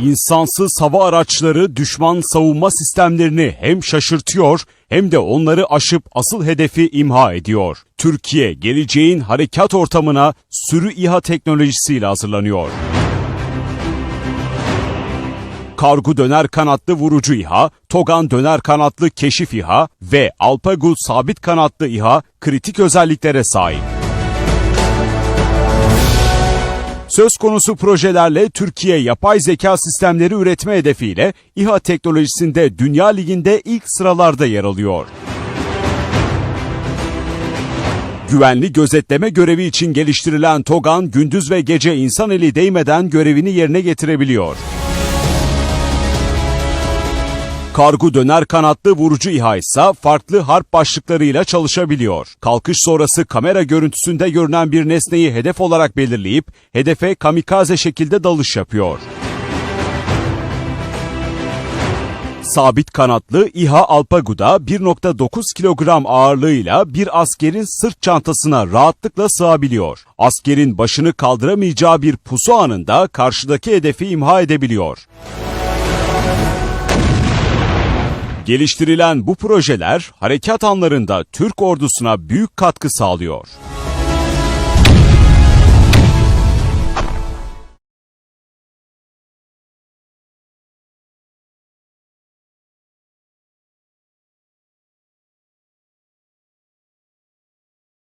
İnsansız hava araçları düşman savunma sistemlerini hem şaşırtıyor hem de onları aşıp asıl hedefi imha ediyor. Türkiye geleceğin harekat ortamına sürü İHA teknolojisiyle hazırlanıyor. Kargu döner kanatlı vurucu İHA, Togan döner kanatlı keşif İHA ve Alpagul sabit kanatlı İHA kritik özelliklere sahip. Söz konusu projelerle Türkiye yapay zeka sistemleri üretme hedefiyle İHA teknolojisinde Dünya Ligi'nde ilk sıralarda yer alıyor. Güvenli gözetleme görevi için geliştirilen TOGAN gündüz ve gece insan eli değmeden görevini yerine getirebiliyor. Kargu döner kanatlı vurucu İHA ise farklı harp başlıklarıyla çalışabiliyor. Kalkış sonrası kamera görüntüsünde görünen bir nesneyi hedef olarak belirleyip hedefe kamikaze şekilde dalış yapıyor. Sabit kanatlı İHA Alpagu'da 1.9 kilogram ağırlığıyla bir askerin sırt çantasına rahatlıkla sığabiliyor. Askerin başını kaldıramayacağı bir pusu anında karşıdaki hedefi imha edebiliyor. Geliştirilen bu projeler harekat anlarında Türk ordusuna büyük katkı sağlıyor.